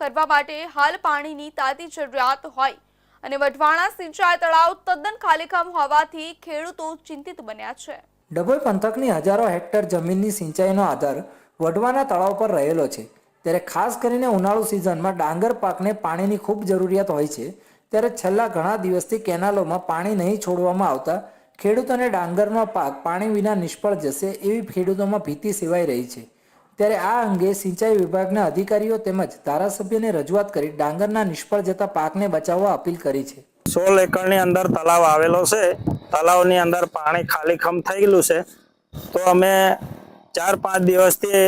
કરવા માટે હાલ પાણીની તાતી જરૂરિયાત હોય. અને વઢવાણા સિંચાઈ તળાવ તદ્દન ખાલીખમ હોવાથી ખેડૂતો ચિંતિત બન્યા છે. ડભોઈ પંથકની હજારો હેક્ટર જમીનની સિંચાઈનો આધાર વઢવાના તળાવ પર રહેલો છે. ત્યારે ખાસ કરીને ઉનાળુ સિઝનમાં ડાંગર પાકને પાણીની ખૂબ જરૂરિયાત હોય છે. ત્યારે છેલ્લા ઘણા દિવસથી કેનાલોમાં પાણી નહીં છોડવામાં આવતા ખેડૂતોને ડાંગરનો પાક પાણી વિના નિષ્ફળ જશે એવી ખેડૂતોમાં ભીતિ સેવાઈ રહી છે. ત્યારે આ અંગે સિંચાઈ વિભાગના અધિકારીઓ તેમજ ધારાસભ્યને રજૂઆત કરી ડાંગરના નિષ્ફળ જતા પાકને બચાવવા અપીલ કરી છે. સોળ એકરની અંદર તલાવ આવેલો છે. તલાવની અંદર પાણી ખાલીખમ થયેલું છે. તો અમે ચાર પાંચ દિવસથી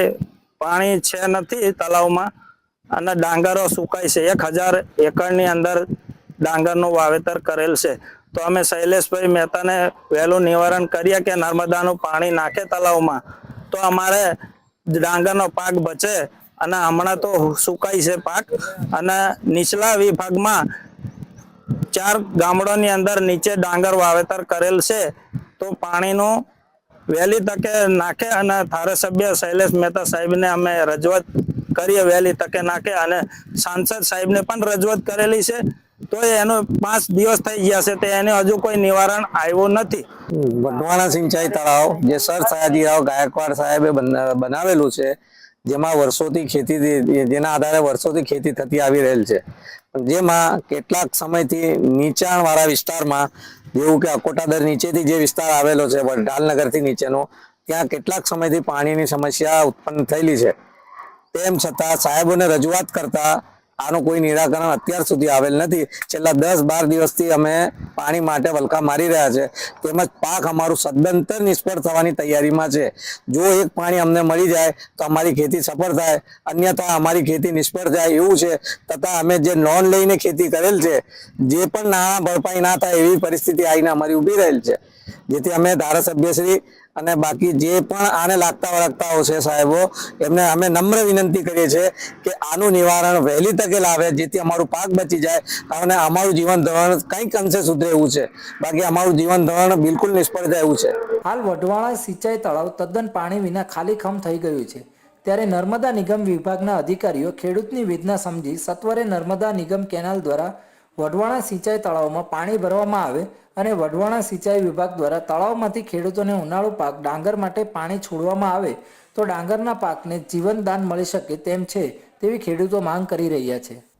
પાણી છે નથી તલાવમાં અને ડાંગરો સુકાય છે. એક હજાર એકરની અંદર ડાંગરનું વાવેતર કરેલ છે. તો અમે શૈલેષભાઈ મહેતાને વહેલું નિવારણ કરીએ કે નર્મદાનું પાણી નાખે તલાવમાં. તો અમારે ડાંગરનો પાક બચે અને હમણાં તો સુકાય છે પાક. અને નીચલા વિભાગમાં ચાર ગામડોની અંદર નીચે ડાંગર વાવેતર કરેલ છે. તો પાણીનું વહેલી તકે નાખે અને ધારાસભ્ય શૈલેષ મહેતા સાહેબને અમે રજૂઆત કરીએ, વહેલી તકે નાખે અને સાંસદ સાહેબને પણ રજૂઆત કરેલી છે. તો એનો પાંચ દિવસ થઈ ગયા છે તે એને હજુ કોઈ નિવારણ આવ્યું નથી. વઢવાણા સિંચાઈ તળાવ, જે સર સયાજીરાવ ગાયકવાડ સાહેબે બનાવેલું છે, જેમાં વર્ષોથી ખેતી જેના આધારે વર્ષોથી ખેતી થતી આવી રહેલ છે. જેમાં કેટલાક સમયથી નીચાણ વાળા વિસ્તારમાં, જેવું કે અકોટાદર નીચેથી જે વિસ્તાર આવેલો છે ઢાલનગરથી નીચેનો, ત્યાં કેટલાક સમયથી પાણીની સમસ્યા ઉત્પન્ન થયેલી છે. તેમ છતાં સાહેબોને રજૂઆત કરતા આનું કોઈ નિરાકરણ અત્યાર સુધી આવેલ નથી. છેલ્લા દસ બાર દિવસથી અમે પાણી માટે વલકા મારી રહ્યા છે. તેમજ પાક અમારું સદંતર નિષ્ફળ થવાની તૈયારીમાં છે. જો એક પાણી અમને મળી જાય તો અમારી ખેતી સફળ થાય, અન્યથા અમારી ખેતી નિષ્ફળ જાય એવું છે. તથા અમે જે લોન લઈને ખેતી કરેલ છે, જે પણ નાણાં ભરપાઈ ના થાય એવી પરિસ્થિતિ આવીને અમારી ઊભી રહેલ છે. જેથી અમે ધારાસભ્યશ્રી અને બાકી જે પણ આને લાગતા વળગતાઓ છે સાહેબો, એમને અમે નમ્ર વિનંતી કરીએ છીએ કે આનું નિવારણ વહેલી તકે લાવે, જેથી અમારું પાક બચી જાય અને અમારું જીવન ધોરણ કંઈક અંશે સુધરે એવું છે. બાકી અમારું જીવન ધોરણ બિલકુલ નિષ્ફળ જાય એવું છે. હાલ વઢવાણા સિંચાઈ તળાવ તદ્દન પાણી વિના ખાલી ખમ થઈ ગયું છે. ત્યારે નર્મદા નિગમ વિભાગના અધિકારીઓ ખેડૂતની વેદના સમજી સત્વરે નર્મદા નિગમ કેનાલ દ્વારા વઢવાણા સિંચાઈ તળાવમાં પાણી ભરવામાં આવે અને વઢવાણા સિંચાઈ વિભાગ દ્વારા તળાવમાંથી ખેડૂતોને ઉનાળુ પાક ડાંગર માટે પાણી છોડવામાં આવે તો ડાંગરના પાકને જીવનદાન મળી શકે તેમ છે તેવી ખેડૂતો માંગ કરી રહ્યા છે.